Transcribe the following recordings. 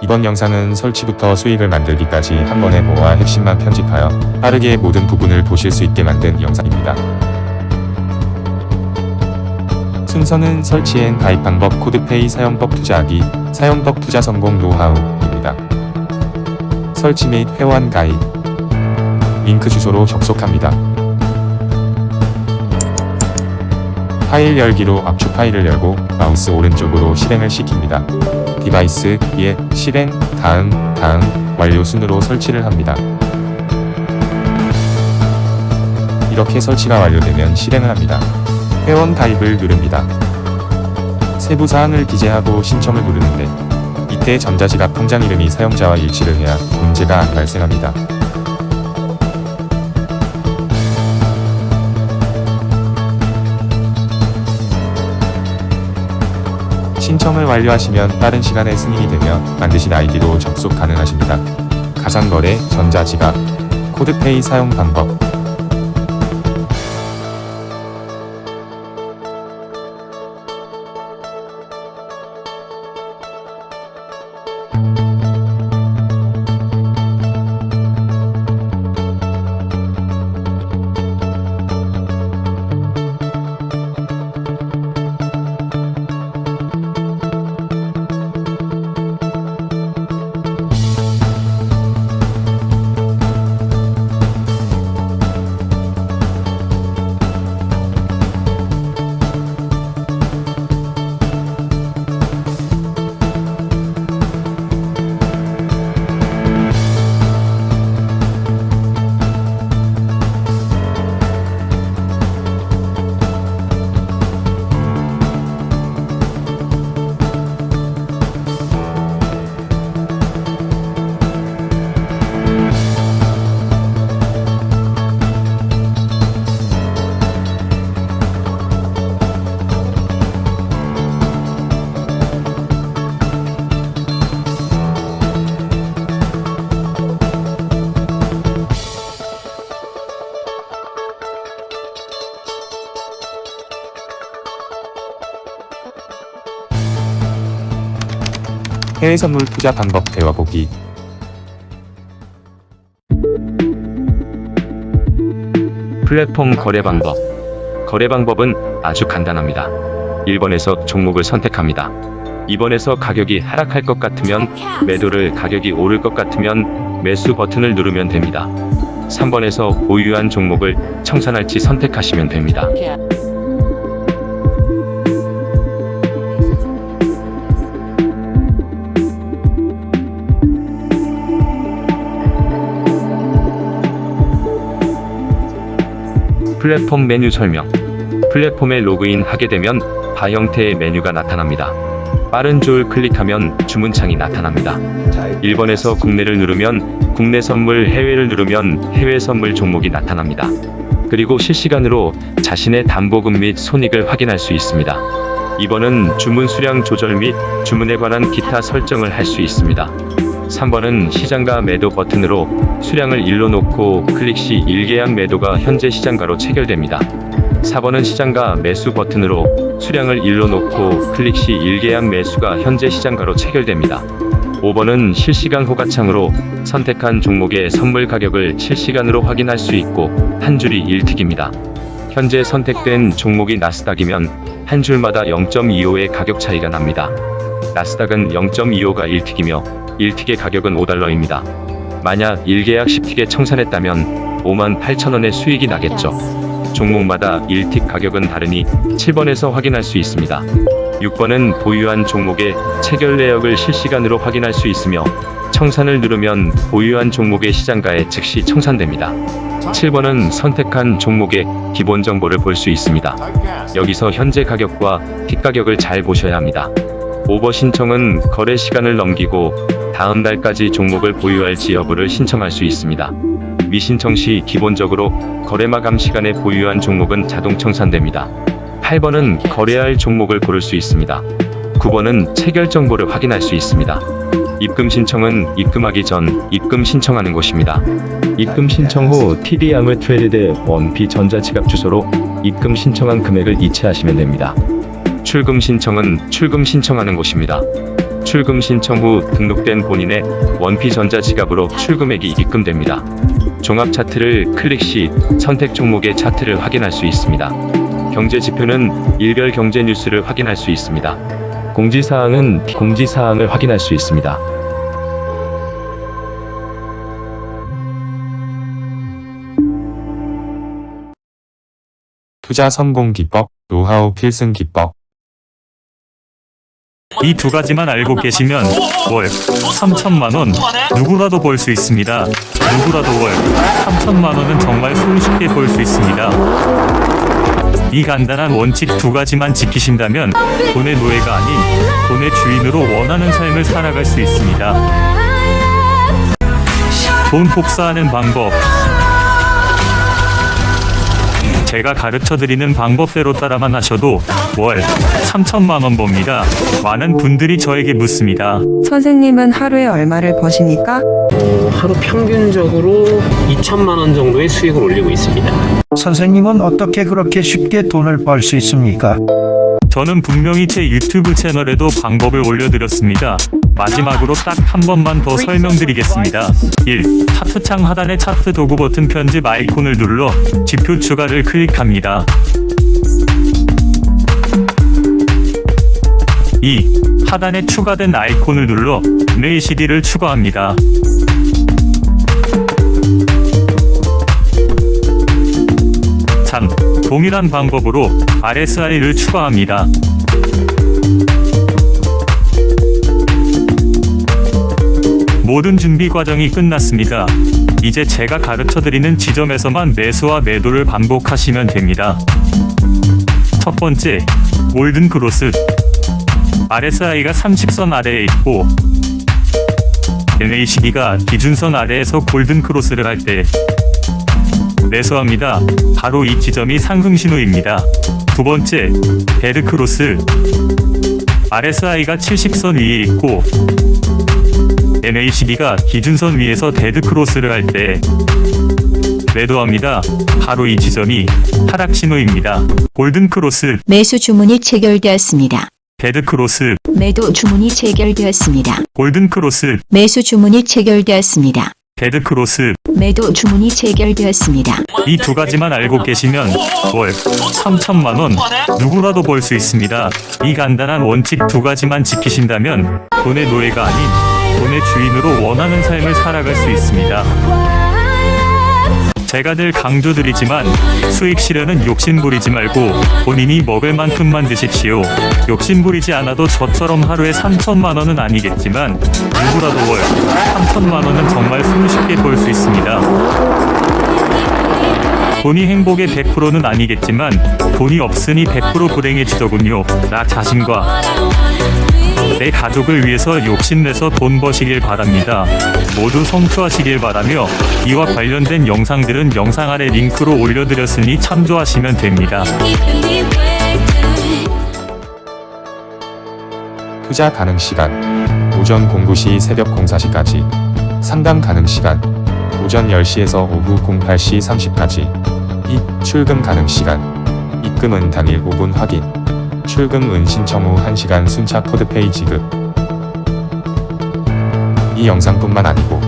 이번 영상은 설치부터 수익을 만들기까지 한 번에 모아 핵심만 편집하여 빠르게 모든 부분을 보실 수 있게 만든 영상입니다. 순서는 설치엔 가입 방법 코드페이 사용법 투자하기 사용법 투자 성공 노하우입니다. 설치 및 회원 가입 링크 주소로 접속합니다. 파일 열기로 압축 파일을 열고 마우스 오른쪽으로 실행을 시킵니다. 디바이스 예 실행 다음 다음 완료 순으로 설치를 합니다. 이렇게 설치가 완료되면 실행을 합니다. 회원 가입을 누릅니다. 세부 사항을 기재하고 신청을 누르는데 이때 전자지갑 통장 이름이 사용자와 일치를 해야 문제가 안 발생합니다. 신청을 완료하시면 빠른 시간에 승인이 되며 만드신 아이디로 접속 가능하십니다. 가상거래, 전자지갑, 코드페이 사용 방법, 해외 선물 투자 방법 배워보기 플랫폼 거래 방법. 거래 방법은 아주 간단합니다. 1번에서 종목을 선택합니다. 2번에서 가격이 하락할 것 같으면 매도를 가격이 오를 것 같으면 매수 버튼을 누르면 됩니다. 3번에서 보유한 종목을 청산할지 선택하시면 됩니다. 플랫폼 메뉴 설명. 플랫폼에 로그인 하게 되면 바 형태의 메뉴가 나타납니다. 빠른 줄 클릭하면 주문창이 나타납니다. 1번에서 국내를 누르면 국내 선물, 해외를 누르면 해외 선물 종목이 나타납니다. 그리고 실시간으로 자신의 담보금 및 손익을 확인할 수 있습니다. 2번은 주문 수량 조절 및 주문에 관한 기타 설정을 할 수 있습니다. 3번은 시장가 매도 버튼으로 수량을 일로 놓고 클릭 시 1계약 매도가 현재 시장가로 체결됩니다. 4번은 시장가 매수 버튼으로 수량을 일로 놓고 클릭 시 1계약 매수가 현재 시장가로 체결됩니다. 5번은 실시간 호가창으로 선택한 종목의 선물 가격을 실시간으로 확인할 수 있고 한 줄이 1틱입니다. 현재 선택된 종목이 나스닥이면 한 줄마다 0.25의 가격 차이가 납니다. 나스닥은 0.25가 1틱이며 1틱의 가격은 5달러입니다. 만약 1계약 10틱에 청산했다면 5만 8천원의 수익이 나겠죠. 종목마다 1틱 가격은 다르니 7번에서 확인할 수 있습니다. 6번은 보유한 종목의 체결 내역을 실시간으로 확인할 수 있으며 청산을 누르면 보유한 종목의 시장가에 즉시 청산됩니다. 7번은 선택한 종목의 기본 정보를 볼 수 있습니다. 여기서 현재 가격과 틱 가격을 잘 보셔야 합니다. 오버 신청은 거래 시간을 넘기고 다음 달까지 종목을 보유할지 여부를 신청할 수 있습니다. 미신청 시 기본적으로 거래 마감 시간에 보유한 종목은 자동 청산됩니다. 8번은 거래할 종목을 고를 수 있습니다. 9번은 체결 정보를 확인할 수 있습니다. 입금 신청은 입금하기 전 입금 신청하는 곳입니다. 입금 신청 후 TD 아무 트레이드 원피 전자지갑 주소로 입금 신청한 금액을 이체하시면 됩니다. 출금 신청은 출금 신청하는 곳입니다. 출금 신청 후 등록된 본인의 원피 전자 지갑으로 출금액이 입금됩니다. 종합 차트를 클릭 시 선택 종목의 차트를 확인할 수 있습니다. 경제 지표는 일별 경제 뉴스를 확인할 수 있습니다. 공지 사항은 공지 사항을 확인할 수 있습니다. 투자 성공 기법, 노하우 필승 기법. 이 두 가지만 알고 계시면 월 3천만 원 누구라도 벌 수 있습니다. 누구라도 월 3천만 원은 정말 손쉽게 벌 수 있습니다. 이 간단한 원칙 두 가지만 지키신다면 돈의 노예가 아닌 돈의 주인으로 원하는 삶을 살아갈 수 있습니다. 돈 복사하는 방법 제가 가르쳐 드리는 방법대로 따라만 하셔도 월 3천만 원 법니다. 많은 분들이 저에게 묻습니다. 선생님은 하루에 얼마를 버십니까? 하루 평균적으로 2천만 원 정도의 수익을 올리고 있습니다. 선생님은 어떻게 그렇게 쉽게 돈을 벌 수 있습니까? 저는 분명히 제 유튜브 채널에도 방법을 올려드렸습니다. 마지막으로 딱 한 번만 더 설명드리겠습니다. 1. 차트창 하단의 차트 도구 버튼 편집 아이콘을 눌러 지표 추가를 클릭합니다. 2. 하단에 추가된 아이콘을 눌러 CD를 추가합니다. 3. 동일한 방법으로 RSI를 추가합니다. 모든 준비 과정이 끝났습니다. 이제 제가 가르쳐 드리는 지점에서만 매수와 매도를 반복하시면 됩니다. 첫 번째, 골든 크로스. RSI가 30선 아래에 있고 NACD가 기준선 아래에서 골든 크로스를 할 때 매수합니다. 바로 이 지점이 상승 신호입니다. 두 번째, 데드 크로스. RSI가 70선 위에 있고 NACD가 기준선 위에서 데드 크로스를 할 때 매도합니다. 바로 이 지점이 하락 신호입니다. 골든 크로스, 매수 주문이 체결되었습니다. 데드 크로스, 매도 주문이 체결되었습니다. 골든 크로스, 매수 주문이 체결되었습니다. 데드 크로스. 매도 주문이 체결되었습니다. 이 두 가지만 알고 계시면 월 3천만 원 누구라도 벌 수 있습니다. 이 간단한 원칙 두 가지만 지키신다면 돈의 노예가 아닌 돈의 주인으로 원하는 삶을 살아갈 수 있습니다. 제가 늘 강조드리지만 수익 실현은 욕심 부리지 말고 본인이 먹을 만큼만 드십시오. 욕심 부리지 않아도 저처럼 하루에 3천만 원은 아니겠지만 누구라도 월 3천만 원은 정말 손쉽게 벌 수 있습니다. 돈이 행복의 100%는 아니겠지만 돈이 없으니 100% 불행해지더군요. 나 자신과 내 가족을 위해서 욕심내서 돈 버시길 바랍니다. 모두 성투하시길 바라며 이와 관련된 영상들은 영상 아래 링크로 올려드렸으니 참조하시면 됩니다. 투자 가능 시간 오전 공부 시 새벽 04시까지 상담 가능 시간 오전 10시에서 오후 08시 30까지 이 출금 가능 시간 입금은 당일 5분 확인 출금은 신청 후 1시간 순차 코드페이 지급 이 영상뿐만 아니고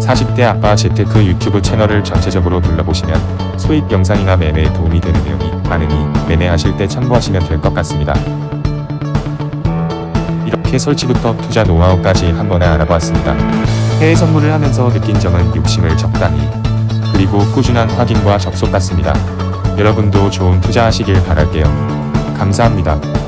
40대 아빠 재테크 유튜브 채널을 전체적으로 둘러보시면 수익 영상이나 매매에 도움이 되는 내용이 많으니 매매하실 때 참고하시면 될 것 같습니다. 이렇게 설치부터 투자 노하우까지 한 번에 알아보았습니다. 해외 선물을 하면서 느낀 점은 욕심을 적당히 그리고 꾸준한 확인과 접속 같습니다. 여러분도 좋은 투자하시길 바랄게요. 감사합니다.